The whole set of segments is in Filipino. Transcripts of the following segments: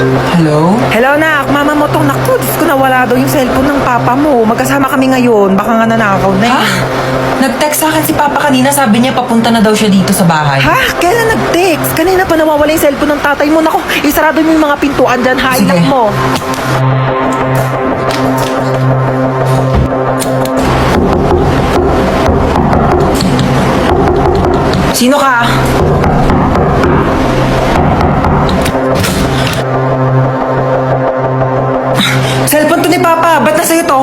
Hello? Hello, nak. Mama mo tong naku. Diyos ko, nawala daw yung cellphone ng papa mo. Magkasama kami ngayon. Baka nga nanakaw na eh. Ha? eh. Nag-text sa akin si Papa kanina, sabi niya papunta na daw siya dito sa bahay. Ha? Kailan nag-text? Kanina pa nawawala yung cellphone ng tatay mo. Naku, isarado mo yung mga pintuan dyan. Hain Sige. mo. Sino ka? Nasa ito?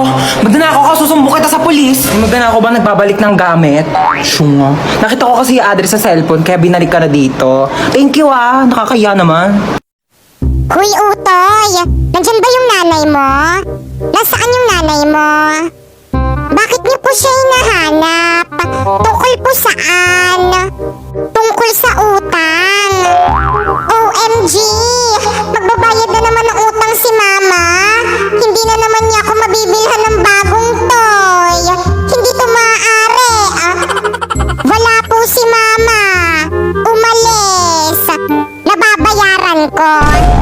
Magnanakaw ka, susumbong kita sa polis. Ay, magnanakaw ba nagbabalik ng gamit? Syunga. Nakita ko kasi yung address sa cellphone, kaya binalik ka na dito. Thank you ah, nakakaya naman. Kuy Utoy, nandyan ba yung nanay mo? Nasaan yung nanay mo? Bakit niyo po siya hinahanap? Tungkol po saan? Po si Mama. Umalis. Nababayaran ko.